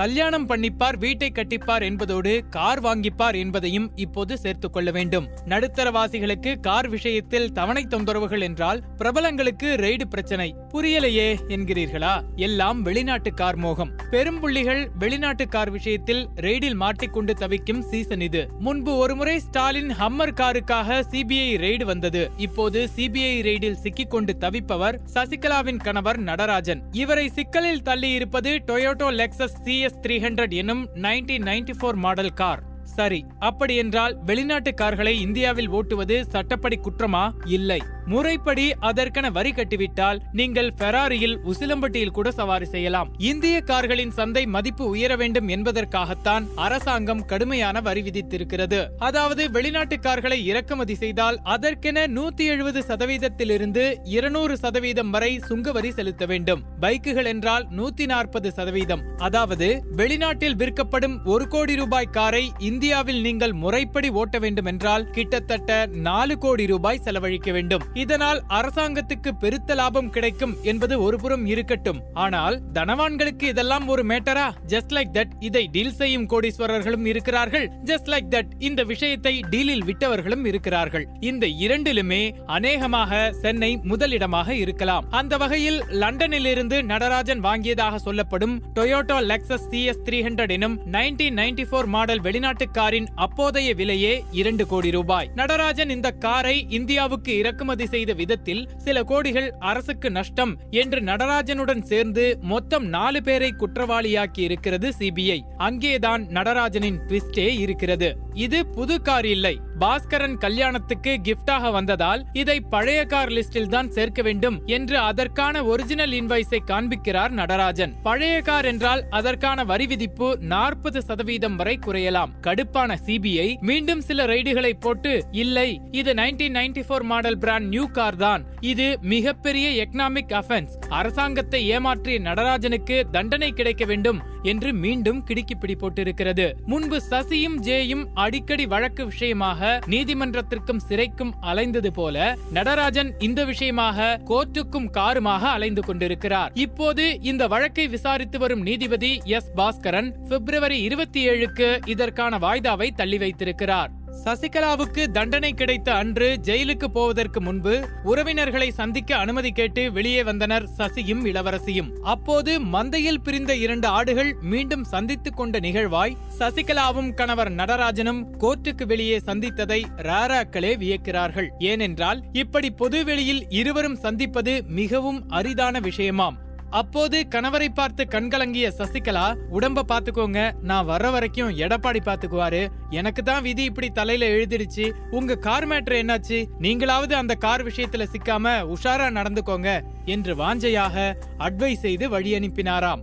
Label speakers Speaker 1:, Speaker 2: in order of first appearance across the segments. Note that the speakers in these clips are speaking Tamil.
Speaker 1: கல்யாணம் பண்ணிப்பார் வீட்டை கட்டிப்பார் என்பதோடு கார் வாங்கிப்பார் என்பதையும் இப்போது சேர்த்துக் கொள்ள வேண்டும். நடுத்தரவாசிகளுக்கு கார் விஷயத்தில் தவணை தொந்தரவுகள் என்றால் பிரபலங்களுக்கு ரெய்டு பிரச்சனை. புரியலையே என்கிறீர்களா? எல்லாம் வெளிநாட்டு கார் மோகம். பெரும்புள்ளிகள் வெளிநாட்டு கார் விஷயத்தில் ரெய்டில் மாட்டிக்கொண்டு தவிக்கும் சீசன் இது. முன்பு ஒருமுறை ஸ்டாலின் ஹம்மர் காருக்காக சிபிஐ ரெய்டு வந்தது. இப்போது சிபிஐ ரெய்டில் சிக்கிக்கொண்டு தவிப்பவர் சசிகலாவின் கணவர் நடராஜன். இவரை சிக்கலில் தள்ளி இருப்பது Toyota Lexus CS three hundred எனும் nineteen ninety four model car சரி அப்படி என்றால் வெளிநாட்டு கார்களை இந்தியாவில் ஓட்டுவது சட்டப்படி குற்றமா? இல்லை. முறைப்படி அதற்கென வரி கட்டிவிட்டால் நீங்கள் ஃபெராரியில் உசிலம்பட்டியில் கூட சவாரி செய்யலாம். இந்திய கார்களின் சந்தை மதிப்பு உயர வேண்டும் என்பதற்காகத்தான் அரசாங்கம் கடுமையான வரி விதித்திருக்கிறது. அதாவது வெளிநாட்டு கார்களை இறக்குமதி செய்தால் அதற்கென நூத்தி எழுபது சதவீதத்திலிருந்து இருநூறு சதவீதம் வரை சுங்க வரி செலுத்த வேண்டும். பைக்குகள் என்றால் நூத்தி நாற்பது சதவீதம். அதாவது வெளிநாட்டில் விற்கப்படும் ஒரு கோடி ரூபாய் காரை இந்திய இந்தியாவில் நீங்கள் முறைப்படி ஓட்ட வேண்டும் என்றால் கிட்டத்தட்ட நாலு கோடி ரூபாய் செலவழிக்க வேண்டும். இதனால் அரசாங்கத்துக்கு பெருத்த லாபம் கிடைக்கும் என்பது ஒருபுறம் இருக்கட்டும். ஆனால் தனவான்களுக்கு இதெல்லாம் ஒரு மேட்டரா? ஜஸ்ட் லைக் தட் இதை டீல் செய்யும் கோடீஸ்வரர்களும் இருக்கிறார்கள். ஜஸ்ட் லைக் தட் இந்த விஷயத்தை டீலில் விட்டவர்களும் இருக்கிறார்கள். இந்த இரண்டிலுமே அநேகமாக சென்னை முதலிடமாக இருக்கலாம். அந்த வகையில் லண்டனில் இருந்து நடராஜன் வாங்கியதாக சொல்லப்படும் Toyota Lexus CS three hundred எனும் நைன்டீன் நைன்டி ஃபோர் மாடல் வெளிநாட்டு காரின் அப்போதைய விலையே இரண்டு கோடி ரூபாய். நடராஜன் இந்த காரை இந்தியாவுக்கு இறக்குமதி செய்த விதத்தில் சில கோடிகள் அரசுக்கு நஷ்டம் என்று நடராஜனுடன் சேர்ந்து மொத்தம் நாலு பேரை குற்றவாளியாக்கி இருக்கிறது சிபிஐ. அங்கேதான் நடராஜனின் ட்விஸ்டே இருக்கிறது. இது புது கார் இல்லை. பாஸ்கரன் கல்யாணத்துக்கு கிஃப்டாக வந்ததால் இதை பழைய கார் லிஸ்டில் தான் சேர்க்க வேண்டும் என்று அதற்கான ஒரிஜினல் இன்வாய்ஸை காண்பிக்கிறார் நடராஜன். பழைய கார் என்றால் அதற்கான வரி விதிப்பு நாற்பது சதவீதம் வரை குறையலாம். கடுப்பான சிபிஐ மீண்டும் சில ரைடுகளை போட்டு இல்லை இது nineteen ninety four model brand new car தான். இது மிகப்பெரிய எக்கனாமிக் அஃபென்ஸ் அரசாங்கத்தை ஏமாற்றிய நடராஜனுக்கு தண்டனை கிடைக்க வேண்டும் என்று மீண்டும் கிடுக்கிப்பிடி போட்டிருக்கிறது. முன்பு சசியும் ஜேயும் அடிக்கடி வழக்கு விஷயமாக நீதிமன்றத்திற்கும் சிறைக்கும் அலைந்தது போல நடராஜன் இந்த விஷயமாக கோர்ட்டுக்கும் காருமாக அலைந்து கொண்டிருக்கிறார். இப்போது இந்த வழக்கை விசாரித்து வரும் நீதிபதி எஸ் பாஸ்கரன் பிப்ரவரி இருபத்தி ஏழுக்கு இதற்கான வாய்தாவை தள்ளி வைத்திருக்கிறார். சசிகலாவுக்கு தண்டனை கிடைத்த அன்று ஜெயிலுக்கு போவதற்கு முன்பு உறவினர்களை சந்திக்க அனுமதி கேட்டு வெளியே வந்தனர் சசியும் இளவரசியும். அப்போது மந்தையில் பிரிந்த இரண்டு ஆடுகள் மீண்டும் சந்தித்துக் கொண்ட நிகழ்வாய் சசிகலாவும் கணவர் நடராஜனும் கோர்ட்டுக்கு வெளியே சந்தித்ததை ராராக்களே வியக்கிறார்கள். ஏனென்றால் இப்படி பொதுவெளியில் இருவரும் சந்திப்பது மிகவும் அரிதான விஷயமாம். அப்போது கணவரை பார்த்து கண்கலங்கிய சசிகலா உடம்ப பாத்துக்கோங்க நான் வர்ற வரைக்கும் எடப்பாடி பாத்துக்குவாரு. எனக்கு தான் விதி இப்படி தலையில எழுதிடுச்சு. உங்க கார் மேட்ரு என்னாச்சு? நீங்களாவது அந்த கார் விஷயத்துல சிக்காம உஷாரா நடந்துக்கோங்க என்று வாஞ்சையாக அட்வைஸ் செய்து வழி அனுப்பினாராம்.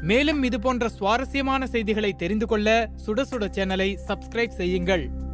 Speaker 1: மேலும் இது போன்ற சுவாரஸ்யமான செய்திகளை தெரிந்து கொள்ள சுட சுட சேனலை சப்ஸ்கிரைப் செய்யுங்கள்.